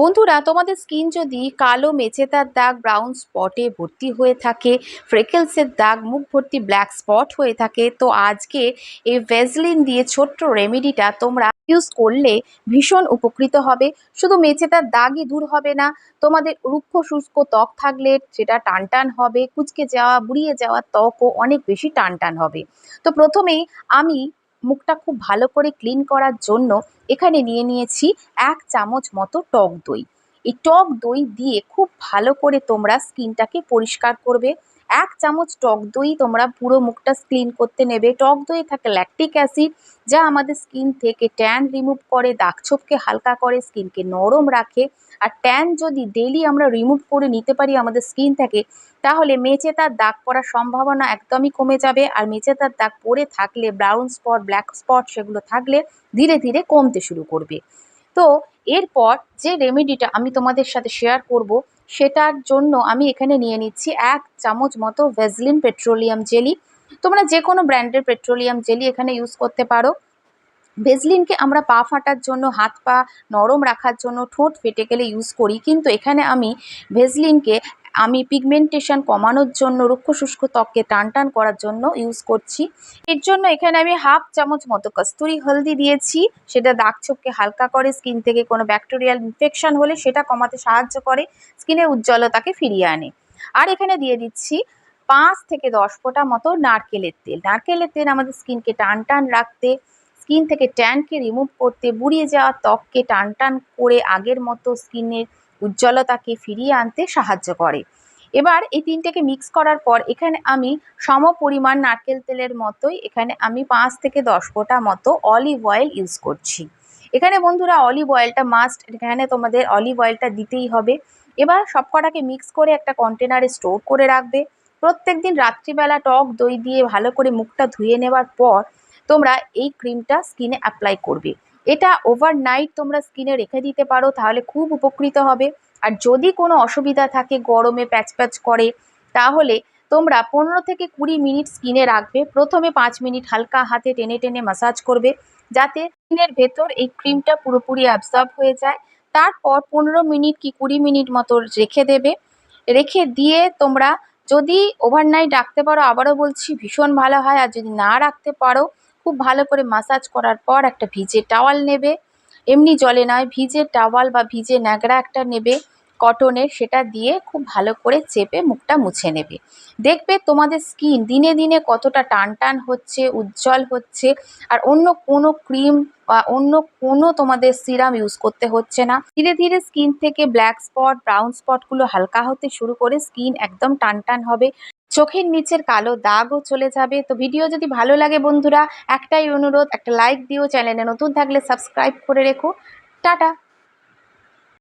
বন্ধুরা, তোমাদের স্কিন যদি কালো মেচেতার দাগ ব্রাউন স্পটে ভর্তি হয়ে থাকে ফ্রেকেলসের দাগ, মুখ ভর্তি ব্ল্যাক স্পট হয়ে থাকে, তো আজকে এই ভেজলিন দিয়ে ছোট্ট রেমেডিটা তোমরা ইউজ করলে ভীষণ উপকৃত হবে। শুধু মেচেতার দাগই দূর হবে না, তোমাদের রুক্ষ, শুষ্ক ত্বক থাকলে সেটা টান টান হবে, কুচকে যাওয়া, বুড়িয়ে যাওয়া ত্বকও অনেক বেশি টান টান হবে। তো প্রথমেই আমি মুখটা খুব ভালো করে ক্লিন করার জন্য এখানে নিয়ে নিয়েছি এক চামচ মতো টক দই। এই টক দই দিয়ে খুব ভালো করে তোমরা স্কিনটাকে পরিষ্কার করবে। এক চামচ টক দই তোমরা পুরো মুখটা ক্লিন করতে নেবে। টক দই থাকে ল্যাকটিক অ্যাসিড যা আমাদের স্কিন থেকে ট্যান রিমুভ করে, দাগ ছোপকে হালকা করে স্কিনকে নরম রাখে। আর ট্যান যদি ডেলি আমরা রিমুভ করে নিতে পারি আমাদের স্কিন থেকে, তাহলে মেচে তার দাগ পড়ার সম্ভাবনা একদমই কমে যাবে। আর মেচে তার দাগ পড়ে থাকলে ব্রাউন স্পট ব্ল্যাক স্পট সেগুলো থাকলে ধীরে ধীরে কমতে শুরু করবে। তো এরপর যে রেমেডিটা আমি তোমাদের সাথে শেয়ার করব, সেটার জন্য আমি এখানে নিয়ে নিচ্ছি এক চামচ মতো ভেজলিন পেট্রোলিয়াম জেলি তোমরা যে কোনো ব্র্যান্ডের পেট্রোলিয়াম জেলি এখানে ইউজ করতে পারো। ভেজলিনকে আমরা পা ফাটার জন্য, হাত পা নরম রাখার জন্য, ঠোঁট ফেটে গেলে ইউজ করি। কিন্তু এখানে আমি ভেজলিনকে আমি পিগমেন্টেশন কমানোর জন্য রুক্ষ শুষ্ক ত্বককে টান টান করার জন্য ইউজ করছি। এর জন্য এখানে আমি হাফ চামচ মতো কস্তুরি হলদি দিয়েছি। সেটা দাগ ছোপকে হালকা করে স্কিন থেকে কোনো ব্যাকটেরিয়াল ইনফেকশন হলে সেটা কমাতে সাহায্য করে স্কিনের উজ্জ্বলতাকে ফিরিয়ে আনে। আর এখানে দিয়ে দিচ্ছি পাঁচ থেকে দশ ফোঁটা মতো নারকেলের তেল। নারকেলের তেল আমাদের স্কিনকে টান টান রাখতে স্কিন থেকে ট্যানকে রিমুভ করতে, বুড়িয়ে যাওয়া ত্বককে টান টান করে আগের মতো স্কিনের উজ্জ্বলতাকে ফিরিয়ে আনতে সাহায্য করে। এবার এই তিনটেকে মিক্স করার পর এখানে আমি সম পরিমাণ নারকেল তেলের মতোই এখানে আমি পাঁচ থেকে দশ ফোঁটা মতো অলিভ অয়েল ইউজ করছি। এখানে বন্ধুরা অলিভ অয়েলটা মাস্ট এখানে তোমাদের অলিভ অয়েলটা দিতেই হবে। এবার সব কটাকে মিক্স করে একটা কন্টেনারে স্টোর করে রাখবে। প্রত্যেক দিন রাত্রিবেলা টক দই দিয়ে ভালো করে মুখটা ধুয়ে নেওয়ার পর তোমরা এই ক্রিমটা স্কিনে অ্যাপ্লাই করবে। এটা ওভারনাইট তোমরা স্কিনে রেখে দিতে পারো, তাহলে খুব উপকৃত হবে। আর যদি কোনো অসুবিধা থাকে, গরমে প্যাচ প্যাচ করে, তাহলে তোমরা পনেরো থেকে কুড়ি মিনিট স্কিনে রাখবে। প্রথমে পাঁচ মিনিট হালকা হাতে টেনে টেনে মাসাজ করবে, যাতে স্কিনের ভেতর এই ক্রিমটা পুরোপুরি অ্যাবজর্ব হয়ে যায়। তারপর পনেরো মিনিট কি কুড়ি মিনিট মতো রেখে দেবে। রেখে দিয়ে তোমরা যদি ওভারনাইট রাখতে পারো, আবারও বলছি ভীষণ ভালো হয়। আর যদি না রাখতে পারো খুব ভালো করে মাসাজ করার পর একটা ভিজে টাওয়াল নেবে। এমনি জলে নয়, ভিজে টাওয়াল বা ভিজে ন্যাকড়া একটা নেবে কটনের সেটা দিয়ে খুব ভালো করে চেপে মুখটা মুছে নেবে। দেখবে তোমাদের স্কিন দিনে দিনে কতটা টান টান হচ্ছে, উজ্জ্বল হচ্ছে, আর অন্য কোনো ক্রিম বা অন্য কোনো তোমাদের সিরাম ইউজ করতে হচ্ছে না। ধীরে ধীরে স্কিন থেকে ব্ল্যাক স্পট ব্রাউন স্পটগুলো হালকা হতে শুরু করে স্কিন একদম টান টান হবে। চোখের নিচের কালো দাগও চলে যাবে। তো ভিডিও যদি ভালো লাগে বন্ধুরা, একটাই অনুরোধ, একটা লাইক দিও চ্যানেলে নতুন থাকলে সাবস্ক্রাইব করে রেখো। টাটা!